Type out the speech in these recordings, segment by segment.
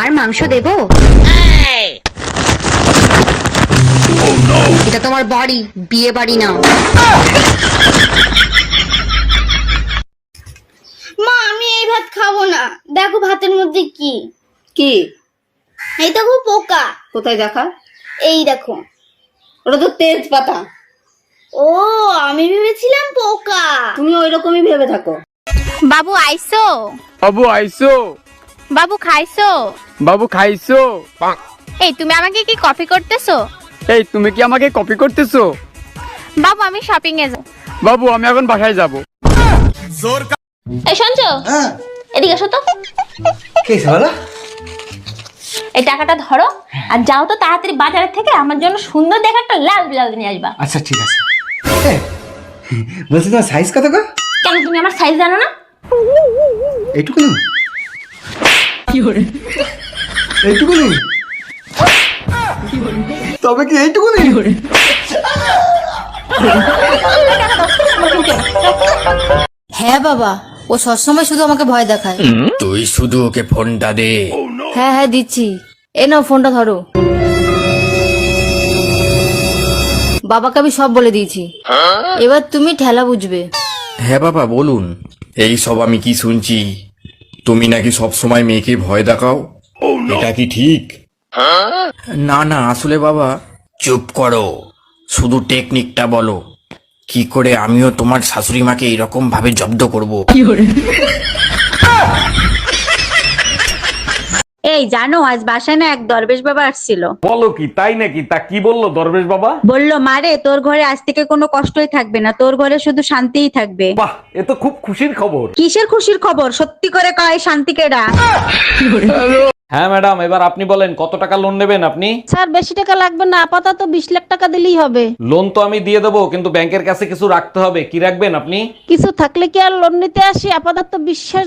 আর মাংস দেব? এটা তোমার বাড়ি বিয়ে বাড়ি না মা আমি এই ভাত খাব না। দেখো ভাতের মধ্যে কি? কি? এই দেখো পোকা। কোথায় দেখা? এই দেখো। ওটা তো তেজপাতা। ও আমি ভেবেছিলাম পোকা। তুমি ওই রকমই ভেবে থাকো। বাবু আইসো। বাবু আইসো। বাবু খাইছো? বাবু খাইছো? এই তুমি আমাকে কি কপি করতেছো? এই তুমি কি আমাকে কপি করতেছো? বাবু আমি শপিং এ যাব। বাবু আমি এখন বাসায় যাব। জোর এই শুনছো? এদিকে এসো তো। কে বলো? এই টাকাটা ধরো আর যাও তো তাড়াতাড়ি বাজারের থেকে আমার জন্য সুন্দর দেখে একটা লাল ব্লাউজ নিয়ে আসবা। আচ্ছা ঠিক আছে। বলছি তোমার সাইজ কত গো? কেন তুমি আমার সাইজ জানো না? এইটুকুনি এইটুকুনি? তবে কি এইটুকুনি? হ্যাঁ বাবা ও সবসময় শুধু আমাকে ভয় দেখায়। তুই শুধু ওকে ফোনটা দে। হ্যাঁ হ্যাঁ দিচ্ছি। এ নাও ফোনটা ধরো। বাবাকে আমি সব বলে দিয়েছি। এবার তুমি ঠেলা বুঝবে। হ্যাঁ বাবা বলুন। এই সব আমি কি শুনছি? তুমি নাকি সব সময় মেয়েকে ভয় দেখাও? এটা কি ঠিক? না না, আসলে বাবা, চুপ করো। শুধু টেকনিকটা বলো। কি করে আমিও তোমার শাশুড়ি মাকে এইরকম ভাবে জব্দ করব? এই জানো আজ বাসায় না এক দরবেশ বাবা আসছিল। বলো কি তাই নাকি? তা কি বলল দরবেশ বাবা? বলল মারে তোর ঘরে আজ থেকে কোনো কষ্টই থাকবে না তোর ঘরে শুধু শান্তিই থাকবে। বাহ এ তো খুব খুশির খবর। কিসের খুশির খবর? সত্যি করে কয় শান্তি কেডা? হ্যাঁ ম্যাডাম এবার আপনি বলেন কত টাকা লোন নেবেন আপনি? স্যার বেশি টাকা লাগবে না আপাতত বিশ লাখ টাকা দিলেই হবে। লোন তো আমি দিয়ে দেবো কিন্তু ব্যাংকের কাছে কিছু রাখতে হবে কি রাখবেন আপনি? কিছু থাকলে কি আর লোন নিতে আসি? আপাতত বিশ্বাস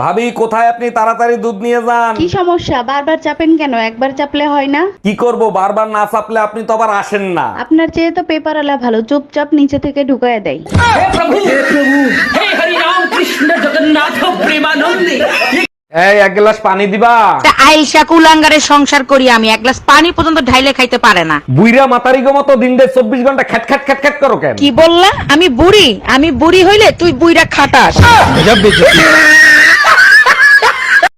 ভাবি কোথায় আপনি? তাড়াতাড়ি দুধ নিয়ে যান। কি সমস্যা? বারবার চাপেন কেন? একবার চাপলে হয় না? কি করব? বারবার না চাপলে আপনি তো আবার আসেন না। আপনার চেয়ে তো পেপার আলা ভালো। চুপচাপ নিচে থেকে ঢুকায় দেয়। এই এক গ্লাস পানি দিবা? আইসা কুলাঙ্গারের সংসার করি আমি। এক গ্লাস পানি পর্যন্ত ঢাইলে খাইতে পারে না। বুইরা মাতারি গো মতো দিন দেড় চব্বিশ ঘণ্টা খ্যাট খ্যাট খ্যাট খ্যাট করো কেন? কি বললা? আমি বুড়ি। আমি বুড়ি হইলে তুই বুইরা খাটাস।